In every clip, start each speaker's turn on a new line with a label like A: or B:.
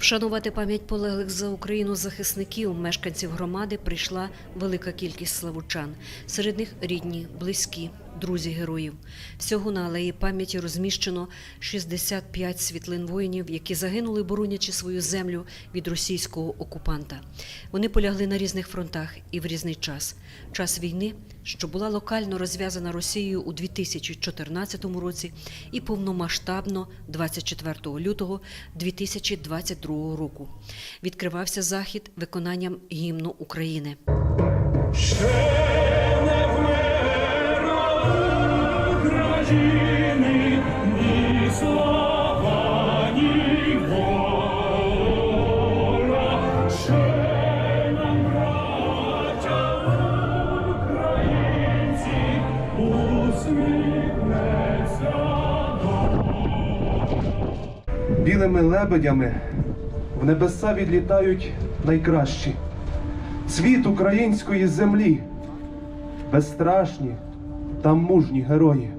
A: Вшанувати пам'ять полеглих за Україну захисників, мешканців громади прийшла велика кількість славучан. Серед них рідні, близькі, друзі героїв. Всього на алеї пам'яті розміщено 65 світлин воїнів, які загинули, боронячи свою землю від російського окупанта. Вони полягли на різних фронтах і в різний час. Час війни, що була локально розв'язана Росією у 2014 році, і повномасштабно 24 лютого 2022 року. Відкривався захід виконанням гімну України.
B: Ще
C: Білими лебедями в небеса відлітають найкращі. Цвіт української землі, безстрашні та мужні герої.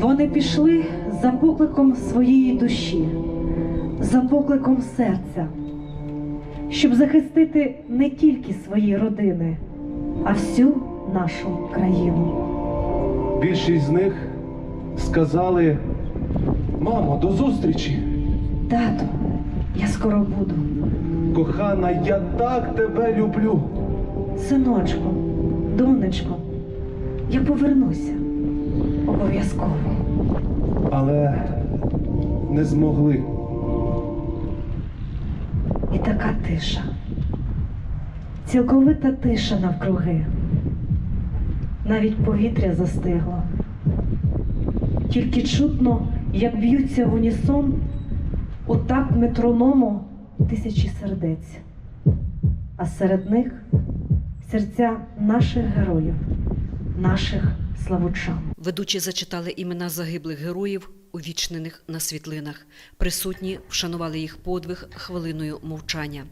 D: Вони пішли за покликом своєї душі, за покликом серця, щоб захистити не тільки свої родини, а всю нашу країну.
C: Більшість з них сказали: Мамо, до зустрічі!
D: Тату, я скоро буду.
C: Кохана, я так тебе люблю.
D: Синочку, донечко, я повернуся обов'язково.
C: Але не змогли.
D: І така тиша. Цілковита тиша навкруги. Навіть повітря застигло. Тільки чутно, як б'ються в унісон у такт метроному тисячі сердець. А серед них серця наших героїв, наших славучан.
A: Ведучі зачитали імена загиблих героїв, увічнених на світлинах. Присутні вшанували їх подвиг хвилиною мовчання.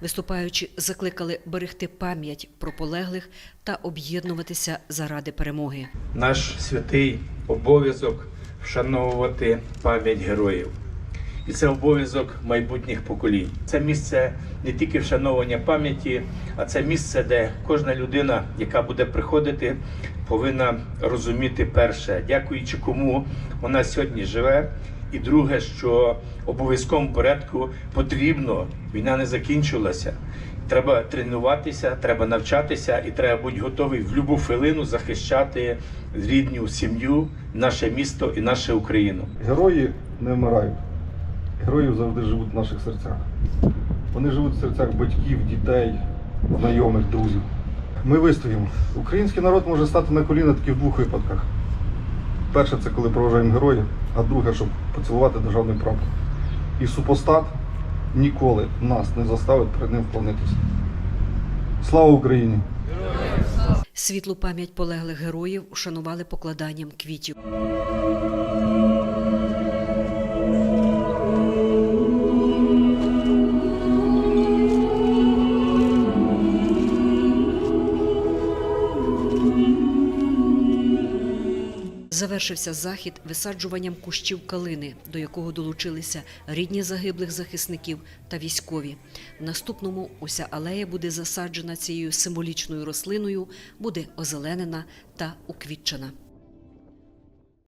A: Виступаючи, закликали берегти пам'ять про полеглих та об'єднуватися заради перемоги.
E: наш святий обов'язок вшановувати пам'ять героїв. І це обов'язок майбутніх поколінь. Це місце не тільки вшановування пам'яті, а це місце, де кожна людина, яка буде приходити, повинна розуміти перше, дякуючи кому вона сьогодні живе. І друге, що обов'язковому порядку потрібно, війна не закінчилася. Треба тренуватися, треба навчатися і треба бути готовий в будь-яку хвилину захищати рідню сім'ю, наше місто і нашу Україну.
F: Герої не вмирають. Герої завжди живуть в наших серцях. Вони живуть в серцях батьків, дітей, знайомих, друзів. Ми вистоїмо. Український народ може стати на коліна тільки в двох випадках. Перше це коли проважаємо героїв, а друге, щоб поцілувати державний прапор. І супостат ніколи нас не заставить перед ним вклонитися. Слава Україні!
A: Світлу пам'ять полеглих героїв вшанували покладанням квітів. Завершився захід висаджуванням кущів калини, до якого долучилися рідні загиблих захисників та військові. В наступному уся алея буде засаджена цією символічною рослиною, буде озеленена та уквітчена.